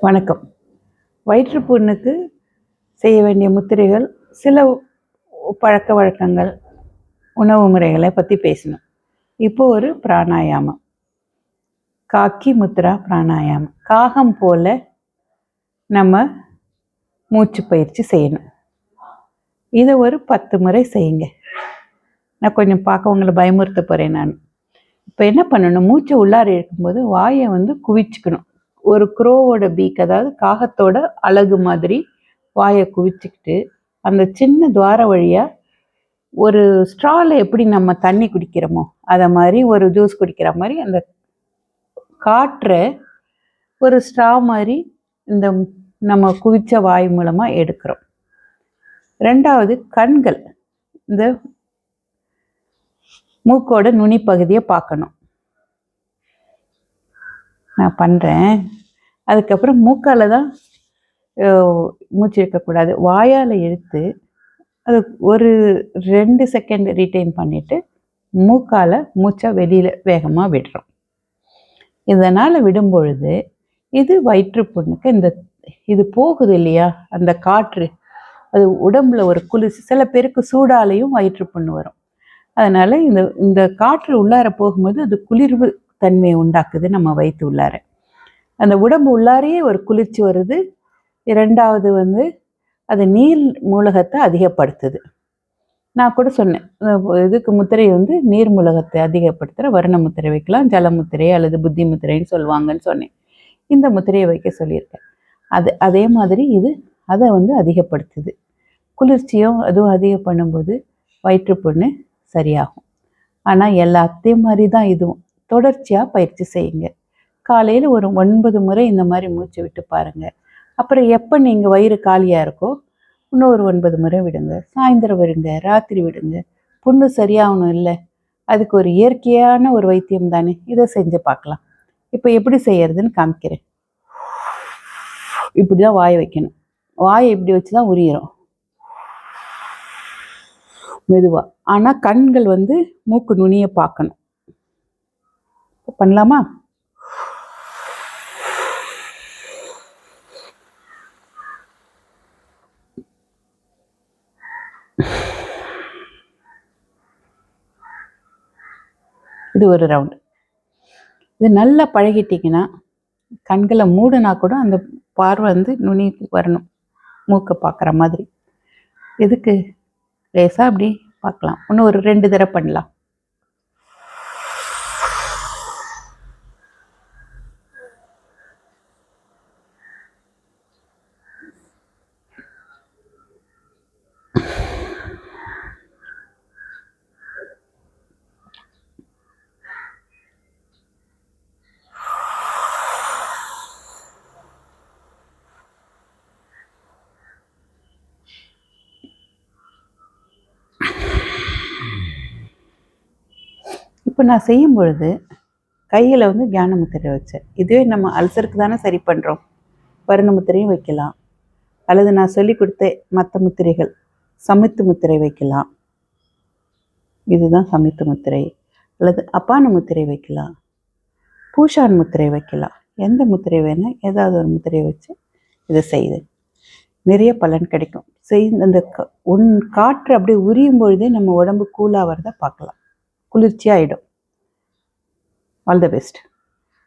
வணக்கம். வயிற்றுப்புண்ணுக்கு செய்ய வேண்டிய முத்திரைகள் சில பழக்க வழக்கங்கள் உணவு முறைகளை பற்றி பேசணும். இப்போ ஒரு பிராணாயாமம். காக்கி முத்ரா பிராணாயாமம்? காகம் போல நம்ம மூச்சு பயிற்சி செய்யணும். இதை ஒரு பத்து முறை செய்யுங்க. நான் கொஞ்சம் பார்க்க உங்களை பயமுறுத்த போகிறேன் நான். இப்போ என்ன பண்ணணும்? மூச்சை உள்ளார இழுக்கும்போது வாயை வந்து குவிச்சுக்கணும். ஒரு குரோவோட பீக் அதாவது காகத்தோட அழகு மாதிரி வாயை குவிச்சுக்கிட்டு அந்த சின்ன துவார வழியாக ஒரு ஸ்ட்ராவில் எப்படி நம்ம தண்ணி குடிக்கிறோமோ அதை மாதிரி ஒரு ஜூஸ் குடிக்கிற மாதிரி அந்த காற்றை ஒரு ஸ்ட்ரா மாதிரி இந்த நம்ம குவிச்ச வாய் மூலமாக எடுக்கிறோம். ரெண்டாவது கண்கள் இந்த மூக்கோட நுனி பகுதியை பார்க்கணும். நான் பண்ணுறேன் அதுக்கப்புறம் மூக்கால் தான் மூச்சிருக்கக்கூடாது மூச்சு இழுக்கக்கூடாது. வாயால் இழுத்து அது ஒரு ரெண்டு செகண்ட் ரீட்டைன் பண்ணிவிட்டு மூக்கால் மூச்சை வெளியில் வேகமாக விடுறோம். இதனால் விடும்பொழுது இது வயிற்றுப்புண்ணுக்கு இந்த இது போகுது இல்லையா? அந்த காற்று அது உடம்புல ஒரு குளிர் சில பேருக்கு சூடாலையும் வயிற்றுப்புண்ணு வரும். அதனால் இந்த இந்த காற்று உள்ளார போகும்போது அது குளிர்வு தன்மையை உண்டாக்குது நம்ம வயிற்று உள்ளார. அந்த உடம்பு உள்ளாரையே ஒரு குளிர்ச்சி வருது. இரண்டாவது வந்து அது நீர் மூலகத்தை அதிகப்படுத்துது. நான் கூட சொன்னேன் இதுக்கு முத்திரை வந்து நீர் மூலகத்தை அதிகப்படுத்துகிற வர்ண முத்திரை வைக்கலாம் ஜல முத்திரை அல்லது புத்தி முத்திரைன்னு சொல்லுவாங்கன்னு சொன்னேன். இந்த முத்திரையை வைக்க சொல்லியிருக்கேன். அது அதே மாதிரி இது அதை வந்து அதிகப்படுத்துது. குளிர்ச்சியும் அதுவும் அதிகம் பண்ணும்போது வயிற்றுப்புண்ணு சரியாகும். ஆனால் எல்லாத்தையும் மாதிரி தான் இதுவும். தொடர்ச்சியாக பயிற்சி செய்யுங்க. காலையில் ஒரு ஒன்பது முறை இந்த மாதிரி மூச்சு விட்டு பாருங்கள் அப்புறம் எப்போ நீங்கள் வயிறு காலியாக இருக்கோ இன்னொரு ஒன்பது முறை விடுங்க. சாயந்தரம் விடுங்க ராத்திரி விடுங்க. புண்ணு சரியாகணும் இல்லை? அதுக்கு ஒரு இயற்கையான ஒரு வைத்தியம் தானே? இதை செஞ்சு பார்க்கலாம். இப்போ எப்படி செய்யறதுன்னு காமிக்கிறேன். இப்படி தான் வாய் வைக்கணும். வாயை இப்படி வச்சு தான் உரியிறோம். மெதுவாக ஆனால் கண்கள் வந்து மூக்கு நுனியை பார்க்கணும். பண்ணலாமா? இது ஒரு ரவுண்டு இது நல்லா பழகிட்டிங்கன்னா கண்களை மூடுனா கூட அந்த பார்வை வந்து நுனிக்கு வரணும். மூக்கை பார்க்குற மாதிரி. எதுக்கு? லேசாக அப்படி பார்க்கலாம். இன்னும் ஒரு ரெண்டு தடவை பண்ணலாம். இப்போ நான் செய்யும் பொழுது கையில் வந்து தியான முத்திரை வச்சேன். இதுவே நம்ம அல்சருக்கு தானே சரி பண்ணுறோம் வருண முத்திரையும் வைக்கலாம். அல்லது நான் சொல்லி கொடுத்த மற்ற முத்திரைகள் சமித்து முத்திரை வைக்கலாம். இதுதான் சமித்து முத்திரை. அல்லது அப்பான முத்திரை வைக்கலாம். பூஷான் முத்திரை வைக்கலாம். எந்த முத்திரை வேணால் ஏதாவது ஒரு முத்திரையை வச்சு இதை செய்யுது நிறைய பலன் கிடைக்கும். செய் அந்த க- உன் காற்று அப்படியே உரியும் பொழுதே நம்ம உடம்பு கூலாகிறத பார்க்கலாம். குளிர்ச்சியாகிடும் ஆல் த பெஸ்ட்